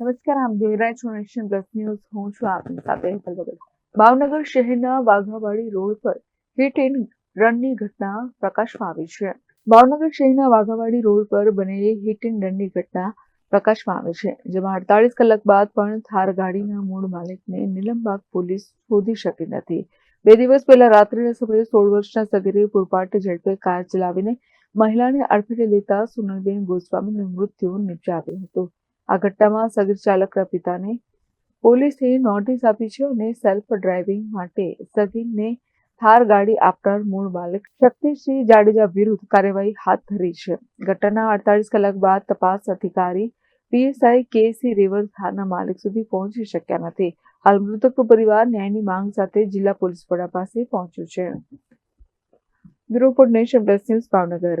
નમસ્કાર ન્યૂઝ હું છું આપની સાથે ભાવનગર શહેરના વાઘાવાડી રોડ પર હિટ એન્ડ રનની ઘટના પ્રકાશમાં આવી છે. ભાવનગર શહેરના વાઘાવાડી રોડ પર બનેલી હિટ એન્ડ રનની ઘટના પ્રકાશમાં આવી છે, જેમાં અડતાલીસ કલાક બાદ પણ થાર ગાડીના મૂળ માલિકને નીલમબાગ પોલીસ શોધી શકી નથી. બે દિવસ પહેલા રાત્રિના સમયે સોળ વર્ષના સગીરે પૂરપાટ ઝડપે કાર ચલાવીને મહિલાને અડફેટે લેતા સોનલબેન ગોસ્વામીનું મૃત્યુ નિપજાવ્યું હતું. આ ઘટનામાં સગીર ચાલકના પિતાને પોલીસે નોટિસ આપી છે અને સેલ્ફ ડ્રાઇવિંગ માટે સગીરને થાર ગાડી આપનાર મૂળ માલિક શક્તિસિંહ જાડેજા વિરુદ્ધ કાર્યવાહી હાથ ધરી છે. ઘટનાના અડતાલીસ કલાક બાદ તપાસ અધિકારી પીએસઆઈ કેસી રેવર થાના માલિક સુધી પહોંચી શક્યા નથી. હાલ મૃતકનું પરિવાર ન્યાયની માંગ સાથે જિલ્લા પોલીસ વડા પાસે પહોંચ્યું છે. Bureau nation plus news Bhavnagar.